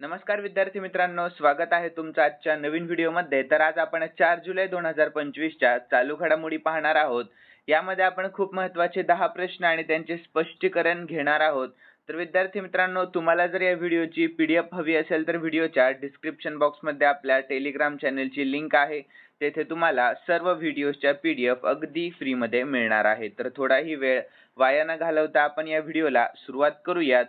नमस्कार विद्यार्थी मित्रांनो स्वागत आहे तुमचं आजच्या नवीन व्हिडिओमध्ये. तर आज आपण चार जुलै दोन हजार पंचवीसच्या चालू घडामोडी पाहणार आहोत. यामध्ये आपण खूप महत्त्वाचे दहा प्रश्न आणि त्यांचे स्पष्टीकरण घेणार आहोत. तर विद्यार्थी मित्रांनो तुम्हाला जर या व्हिडिओची पी डी एफ हवी असेल तर व्हिडिओच्या डिस्क्रिप्शन बॉक्समध्ये आपल्या टेलिग्राम चॅनलची लिंक आहे. तेथे तुम्हाला सर्व व्हिडिओच्या एफ अगदी फ्रीमध्ये मिळणार आहे. तर थोडाही वेळ वाया न घालवता आपण या व्हिडिओला सुरुवात करूयात.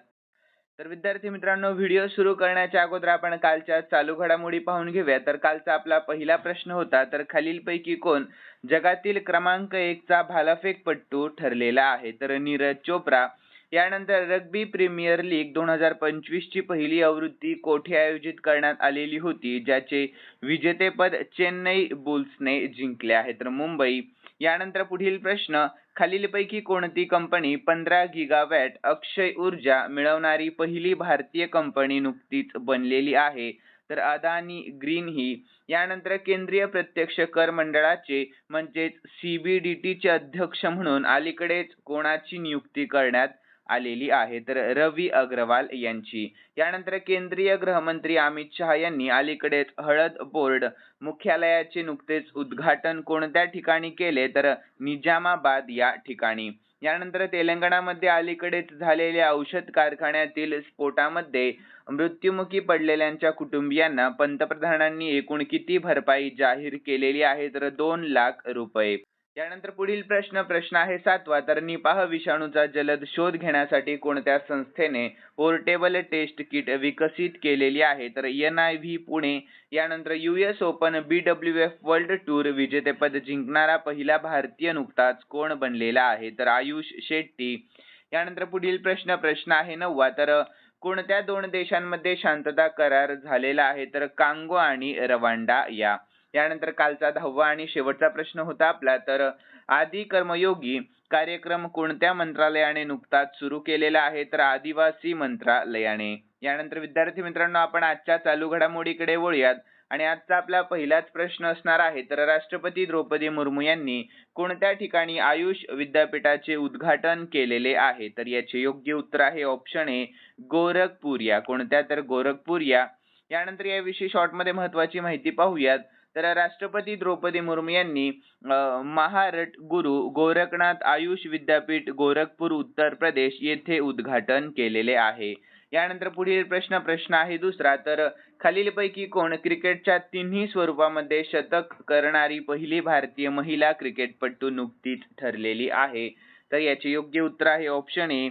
तर विद्यार्थी मित्रांनो व्हिडिओ सुरू करण्याच्या अगोदर आपण कालच्या चालू घडामोडी पाहून घेऊया. तर कालचा आपला पहिला प्रश्न होता तर खालीलपैकी कोण जगातील क्रमांक एक चा भालाफेकपट्टू ठरलेला आहे? तर नीरज चोप्रा यानंतर रग्बी प्रीमियर लीग दोन हजार पंचवीसची पहिली आवृत्ती कोठे आयोजित करण्यात आलेली होती? ज्याचे विजेतेपद चेन्नई बुल्सने जिंकले आहे. तर मुंबई यानंतर पुढील प्रश्न खालीलपैकी कोणती कंपनी पंधरा गिगावॅट अक्षय ऊर्जा मिळवणारी पहिली भारतीय कंपनी नुकतीच बनलेली आहे? तर अदानी ग्रीन ही. यानंतर केंद्रीय प्रत्यक्ष कर मंडळाचे म्हणजेच सीबीडीटी चे अध्यक्ष म्हणून अलीकडेच कोणाची नियुक्ती करण्यात आलेली आहे. तर रवी अग्रवाल यांची. यानंतर केंद्रीय गृहमंत्री अमित शहा यांनी अलीकडेच हळद बोर्ड मुख्यालयाचे नुकतेच उद्घाटन कोणत्या ठिकाणी केले? तर निजामाबाद या ठिकाणी. यानंतर तेलंगणामध्ये अलीकडेच झालेल्या औषध कारखान्यातील स्फोटामध्ये मृत्युमुखी पडलेल्यांच्या कुटुंबियांना पंतप्रधानांनी एकूण किती भरपाई जाहीर केलेली आहे? तर दोन लाख रुपये. यानंतर पुढील प्रश्न प्रश्न आहे सातवा. तर निपाह विषाणूचा जलद शोध घेण्यासाठी कोणत्या संस्थेने पोर्टेबल टेस्ट किट विकसित केलेली आहे? तर एन आय व्ही पुणे यानंतर S open B W F world tour विजेतेपद जिंकणारा पहिला भारतीय नुकताच कोण बनलेला आहे? तर आयुष शेट्टी. यानंतर पुढील प्रश्न प्रश्न आहे नववा. तर कोणत्या दोन देशांमध्ये शांतता करार झालेला आहे? तर कांगो आणि रवांडा या. यानंतर कालचा दहावा आणि शेवटचा प्रश्न होता आपला. तर आदी कर्मयोगी कार्यक्रम कोणत्या मंत्रालयाने नुकताच सुरू केलेला आहे? तर आदिवासी मंत्रालयाने. यानंतर विद्यार्थी मित्रांनो आपण आजच्या चालू घडामोडीकडे वळूयात. आणि आजचा आपला पहिलाच प्रश्न असणार आहे. तर राष्ट्रपती द्रौपदी मुर्मू यांनी कोणत्या ठिकाणी आयुष विद्यापीठाचे उद्घाटन केलेले आहे? तर याचे योग्य उत्तर आहे ऑप्शन ए गोरखपूर या कोणत्या? तर गोरखपूर या यानंतर याविषयी शॉर्टमध्ये महत्वाची माहिती पाहूयात. तर राष्ट्रपती द्रौपदी मुर्मू यांनी महारट गुरु गोरखनाथ आयुष विद्यापीठ गोरखपूर उत्तर प्रदेश येथे उद्घाटन केलेले आहे. यानंतर पुढील प्रश्न प्रश्न आहे दुसरा. तर खालीलपैकी कोण क्रिकेटच्या तिन्ही स्वरूपामध्ये शतक करणारी पहिली भारतीय महिला क्रिकेटपटू नुकतीच ठरलेली आहे? तर याचे योग्य उत्तर आहे ऑप्शन ए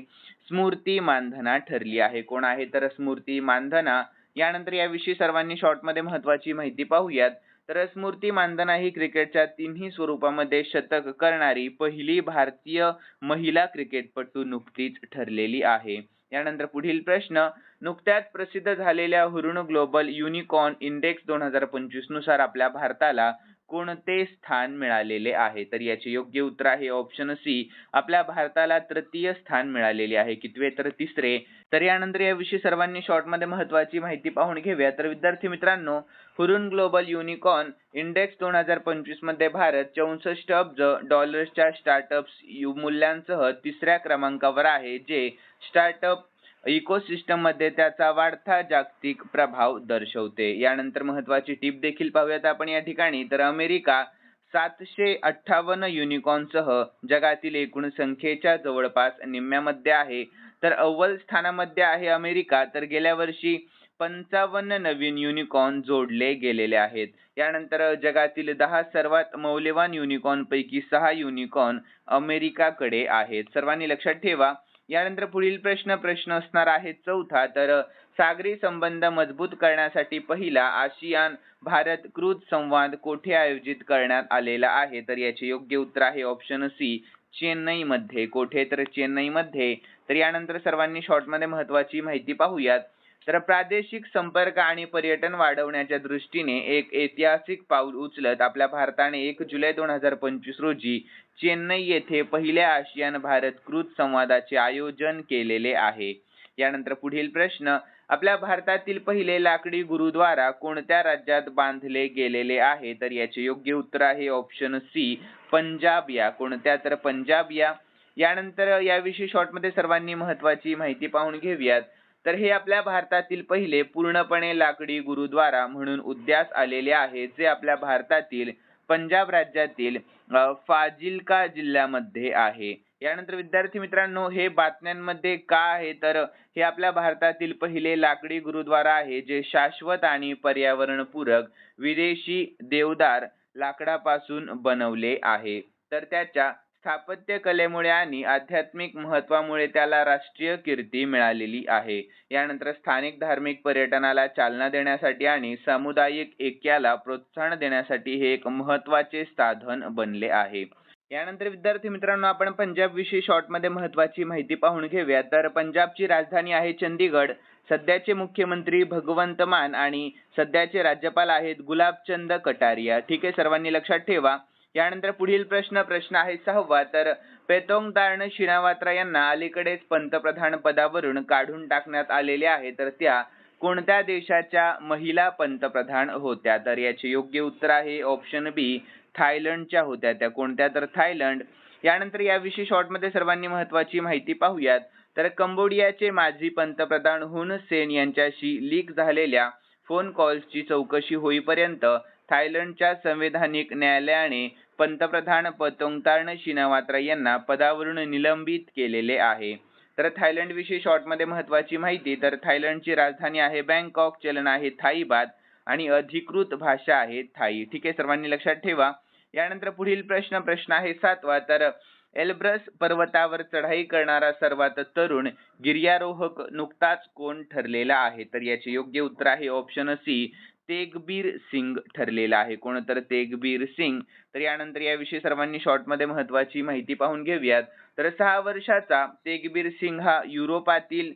स्मृती मानधना ठरली आहे. कोण आहे? तर स्मृती मानधना. यानंतर याविषयी सर्वांनी शॉर्टमध्ये महत्वाची माहिती पाहूयात. तर स्मृती मानधना ही क्रिकेटच्या तिन्ही स्वरूपामध्ये शतक करणारी पहिली भारतीय महिला क्रिकेटपटू नुकतीच ठरलेली आहे. यानंतर पुढील प्रश्न नुकत्याच प्रसिद्ध झालेल्या हुरुण ग्लोबल युनिकॉर्न इंडेक्स दोन हजार पंचवीसनुसार आपल्या भारताला कोणते स्थान मिळालेले आहे? तर याचे योग्य उत्तर आहे ऑप्शन सी आपल्या भारताला तृतीय स्थान मिळालेले आहे. कितवे? तर तिसरे. तर यानंतर याविषयी सर्वांनी शॉर्टमध्ये महत्वाची माहिती पाहून घेऊया. तर विद्यार्थी मित्रांनो हुरुन ग्लोबल युनिकॉर्न इंडेक्स दोन हजार पंचवीसमध्ये भारत चौसष्ट अब्ज डॉलर्सच्या स्टार्टअप्स मूल्यांसह तिसऱ्या क्रमांकावर आहे जे स्टार्टअप इकोसिस्टममध्ये त्याचा वाढता जागतिक प्रभाव दर्शवते. यानंतर महत्वाची टीप देखील पाहूयात आपण या ठिकाणी. तर अमेरिका सातशे अठ्ठावन्न युनिकॉर्नसह जगातील एकूण संख्येच्या जवळपास निम्म्यामध्ये आहे. तर अव्वल स्थानामध्ये आहे अमेरिका. तर गेल्या वर्षी पंचावन्न नवीन युनिकॉर्न जोडले गेलेले आहेत. यानंतर जगातील दहा सर्वात मौल्यवान युनिकॉर्नपैकी सहा युनिकॉर्न अमेरिकाकडे आहेत. सर्वांनी लक्षात ठेवा यानंतर पुढील प्रश्न प्रश्न असणार आहे चौथा. तर सागरी संबंध मजबूत करण्यासाठी पहिला आशियान भारत क्रूज संवाद कोठे आयोजित करण्यात आलेला आहे? तर याचे योग्य उत्तर आहे ऑप्शन सी चेन्नई मध्ये कोठे? तर चेन्नई मध्ये तर यानंतर सर्वांनी शॉर्टमध्ये महत्वाची माहिती पाहूयात. तर प्रादेशिक संपर्क आणि पर्यटन वाढवण्याच्या दृष्टीने एक ऐतिहासिक पाऊल उचलत आपल्या भारताने एक जुलै दोन हजार पंचवीस रोजी चेन्नई येथे पहिल्या आशियान भारत कृत संवादाचे आयोजन केलेले आहे. यानंतर पुढील प्रश्न आपल्या भारतातील पहिले लाकडी गुरुद्वारा कोणत्या राज्यात बांधले गेलेले आहे? तर याचे योग्य उत्तर आहे ऑप्शन सी पंजाब या. कोणत्या? तर पंजाब या. यानंतर याविषयी शॉर्टमध्ये सर्वांनी महत्वाची माहिती पाहून घेऊयात. तर हे आपल्या भारतातील पहिले पूर्णपणे लाकडी गुरुद्वारा म्हणून उद्यास आलेले आहे जे आपल्या भारतातील पंजाब राज्यातील फाजिलका फाजिल्का जिल्ह्यामध्ये आहे. यानंतर विद्यार्थी मित्रांनो हे बातम्यांमध्ये का आहे? तर हे आपल्या भारतातील पहिले लाकडी गुरुद्वारा आहे जे शाश्वत आणि पर्यावरणपूरक विदेशी देवदार लाकडापासून बनवले आहे. तर त्याच्या स्थापत्य कलेमुळे आणि आध्यात्मिक महत्वामुळे त्याला राष्ट्रीय कीर्ती मिळालेली आहे. यानंतर स्थानिक धार्मिक पर्यटनाला चालना देण्यासाठी आणि सामुदायिक ऐक्याला प्रोत्साहन देण्यासाठी हे एक महत्त्वाचे साधन बनले आहे. यानंतर विद्यार्थी मित्रांनो आपण पंजाब विषयी शॉर्टमध्ये महत्वाची माहिती पाहून घेऊया. तर पंजाबची राजधानी आहे चंदीगड सध्याचे मुख्यमंत्री भगवंत मान आणि सध्याचे राज्यपाल आहेत गुलाबचंद कटारिया. ठीक आहे सर्वांनी लक्षात ठेवा. यानंतर पुढील प्रश्न प्रश्न आहे सहावा. तर पेतोंग दारण शिनावात्रा यांना अलीकडेच पंतप्रधान पदावरून काढून टाकण्यात आलेले आहे. तर त्या कोणत्या देशाच्या महिला पंतप्रधान होत्या? तर याचे योग्य उत्तर आहे ऑप्शन बी थायलंडच्या होत्या. त्या कोणत्या? तर थायलंड. यानंतर याविषयी शॉर्टमध्ये सर्वांनी महत्वाची माहिती पाहूयात. तर कंबोडियाचे माजी पंतप्रधान हुन सेन यांच्याशी लीक झालेल्या फोन कॉल्सची चौकशी होईपर्यंत थायलंडच्या संवैधानिक न्यायालयाने पंतप्रधान पतोंगतार्ण शिनावात्रा यांना पदावरून निलंबित केलेले आहे. तर थायलंड विषयी शॉर्टमध्ये महत्वाची माहिती तर थायलंडची राजधानी आहे बँकॉक चलन आहे थाई बात आणि अधिकृत भाषा आहे थाई. ठीक आहे सर्वांनी लक्षात ठेवा. यानंतर पुढील प्रश्न प्रश्न आहे सातवा. तर एल्ब्रस पर्वतावर चढाई करणारा सर्वात तरुण गिर्यारोहक नुकताच कोण ठरलेला आहे? तर याचे योग्य उत्तर आहे ऑप्शन सी तेगबीर सिंग ठरलेला आहे. कोण तर तेगबीर सिंग. तर यानंतर याविषयी सर्वांनी शॉर्टमध्ये महत्वाची माहिती पाहून घेऊयात. तर सहा वर्षाचा तेगबीर सिंग हा युरोपातील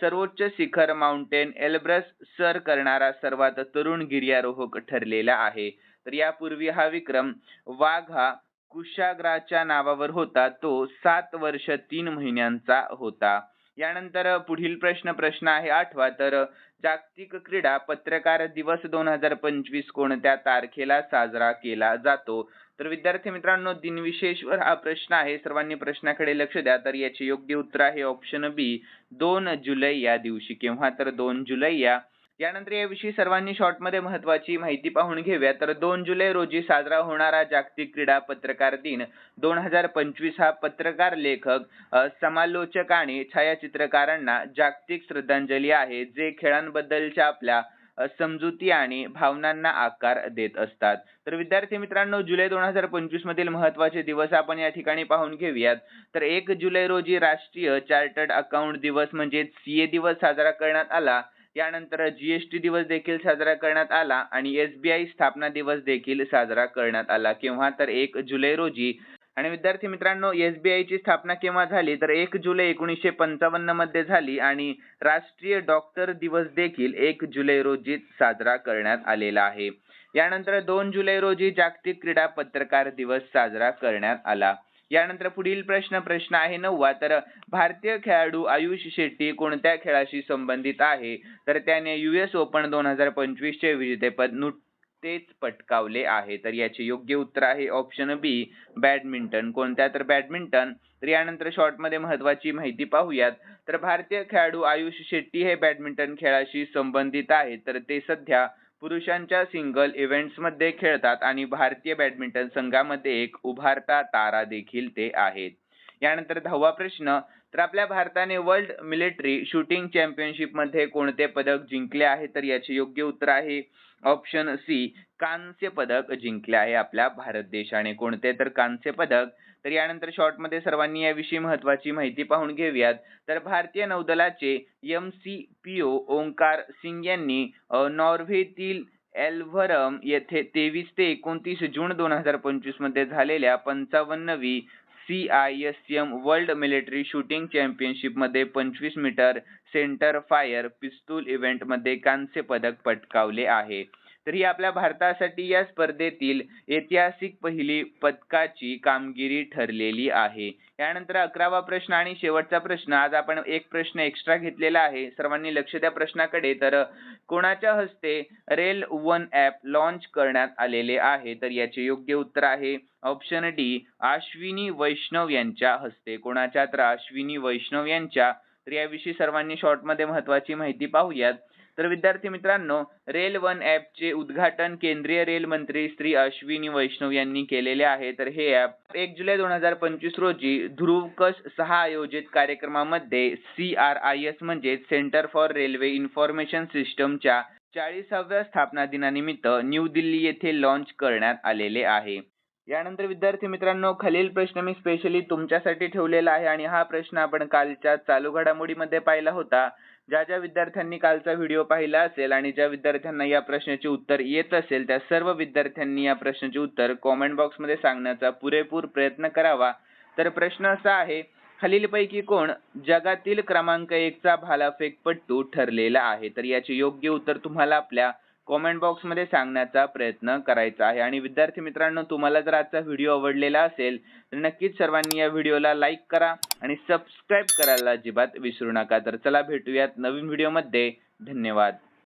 सर्वोच्च शिखर माउंटेन एल्ब्रस सर करणारा सर्वात तरुण गिर्यारोहक ठरलेला आहे. तर यापूर्वी हा विक्रम वाघ हा कुशाग्राच्या नावावर होता. तो सात वर्ष तीन महिन्यांचा होता. यानंतर पुढील प्रश्न प्रश्न आहे आठवा. तर जागतिक क्रीडा पत्रकार दिवस दोन हजार पंचवीस कोणत्या तारखेला साजरा केला जातो? तर विद्यार्थी मित्रांनो दिनविशेषवर हा प्रश्न आहे. सर्वांनी प्रश्नाकडे लक्ष द्या. तर याचे योग्य उत्तर आहे ऑप्शन बी दोन जुलै या दिवशी. केव्हा? तर दोन जुलै या यानंतर याविषयी सर्वांनी शॉर्टमध्ये महत्वाची माहिती पाहून घेऊया. तर दोन जुलै रोजी साजरा होणारा जागतिक क्रीडा पत्रकार दिन दोन हजार पंचवीस हा पत्रकार लेखक समालोचक आणि छायाचित्रकारांना जागतिक श्रद्धांजली आहे जे खेळांबद्दलच्या आपल्या समजुती आणि भावनांना आकार देत असतात. तर विद्यार्थी मित्रांनो जुलै दोन हजार पंचवीस मधील महत्त्वाचे दिवस आपण या ठिकाणी पाहून घेऊयात. तर एक जुलै रोजी राष्ट्रीय चार्टर्ड अकाउंट दिवस म्हणजेच सीए दिवस साजरा करण्यात आला. यानंतर जीएसटी दिवस देखील साजरा करण्यात आला आणि एसबीआय स्थापना दिवस देखील साजरा करण्यात आला. केव्हा? तर एक जुलै रोजी. आणि विद्यार्थी मित्रांनो एसबीआय ची स्थापना केव्हा झाली? तर एक जुलै एकोणीसशे पंचावन्नमध्ये झाली आणि राष्ट्रीय डॉक्टर दिवस देखील एक जुलै रोजी साजरा करण्यात आलेला आहे. यानंतर दोन जुलै रोजी जागतिक क्रीडा पत्रकार दिवस साजरा करण्यात आला. यानंतर पुढील प्रश्न प्रश्न आहे नववा. तर भारतीय खेळाडू आयुष शेट्टी कोणत्या खेळाशी संबंधित आहे? तर त्याने युएस ओपन दोन हजार पंचवीस चे विजेतेपद नुकतेच पटकावले आहे. तर याचे योग्य उत्तर आहे ऑप्शन बी बॅडमिंटन कोणत्या? तर बॅडमिंटन तर यानंतर शॉर्टमध्ये महत्त्वाची महत्वाची माहिती पाहूयात. तर भारतीय खेळाडू आयुष शेट्टी हे बॅडमिंटन खेळाशी संबंधित आहे तर ते सध्या पुरुषांच्या सिंगल इव्हेंट्समध्ये खेळतात आणि भारतीय बॅडमिंटन संघामध्ये एक उभारता तारा देखील ते आहेत. यानंतर दहावा प्रश्न तर आपल्या भारताने वर्ल्ड मिलिटरी शूटिंग चॅम्पियनशिपमध्ये कोणते पदक जिंकले आहे? तर याचे योग्य उत्तर आहे ऑप्शन सी कांस्य पदक जिंकले आहे आपल्या भारत देशाने. कोणते? तर कांस्य पदक तर यानंतर शॉर्टमध्ये सर्वांनी याविषयी महत्वाची माहिती पाहून घेऊयात. तर भारतीय नौदलाचे M C P O Omkar Singh यांनी नॉर्वेतील एल्व्हरम येथे तेवीस ते एकोणतीस जून दोन हजार पंचवीसमध्ये झालेल्या पंचावन्नवी C I S M world military shooting चॅम्पियनशिपमध्ये पंचवीस मीटर सेंटर फायर पिस्तूल इव्हेंटमध्ये कांस्य पदक पटकावले आहे. तर ही आपल्या भारतासाठी या स्पर्धेतील ऐतिहासिक पहिली पदकाची कामगिरी ठरलेली आहे. यानंतर अकरावा प्रश्न आणि शेवटचा प्रश्न. आज आपण एक प्रश्न एक्स्ट्रा घेतलेला आहे. सर्वांनी लक्ष द्या प्रश्नाकडे. तर कोणाच्या हस्ते रेल वन ऍप लॉन्च करण्यात आलेले आहे? तर याचे योग्य उत्तर आहे ऑप्शन डी अश्विनी वैष्णव यांच्या हस्ते. कोणाच्या तर अश्विनी वैष्णव यांच्या. तर याविषयी सर्वांनी शॉर्टमध्ये महत्वाची माहिती पाहूयात. तर विद्यार्थी मित्रांनो रेल वन चे उद्घाटन केंद्रीय रेल मंत्री श्री अश्विनी वैष्णव यांनी केलेले आहे. तर हे ॲप एक जुलै दोन हजार पंचवीस रोजी ध्रुवकश सहा आयोजित कार्यक्रमामध्ये सी आर आय एस म्हणजेच सेंटर फॉर रेल्वे इन्फॉर्मेशन सिस्टमच्या चाळीसाव्या स्थापना दिनानिमित्त न्यू दिल्ली येथे लॉन्च करण्यात आलेले आहे. यानंतर विद्यार्थी मित्रांनो खालील प्रश्न मी स्पेशली तुमच्यासाठी ठेवलेला आहे आणि हा प्रश्न आपण कालच्या चालू घडामोडीमध्ये पाहिला होता. ज्या ज्या विद्यार्थ्यांनी कालचा व्हिडिओ पाहिला असेल आणि ज्या विद्यार्थ्यांना या प्रश्नाचे उत्तर येत असेल त्या सर्व विद्यार्थ्यांनी या प्रश्नाचे उत्तर कॉमेंट बॉक्समध्ये सांगण्याचा पुरेपूर प्रयत्न करावा. तर प्रश्न असा आहे खालीलपैकी कोण जगातील क्रमांक एकचा भालाफेकपट्टू ठरलेला आहे? तर याचे योग्य उत्तर तुम्हाला आपल्या कॉमेंट बॉक्समध्ये सांगण्याचा प्रयत्न करायचा आहे. आणि विद्यार्थी मित्रांनो तुम्हाला जर आजचा व्हिडिओ आवडलेला असेल तर नक्कीच सर्वांनी या व्हिडिओला लाईक करा आणि सबस्क्राईब करायला अजिबात विसरू नका. तर चला भेटूयात नवीन व्हिडिओमध्ये धन्यवाद.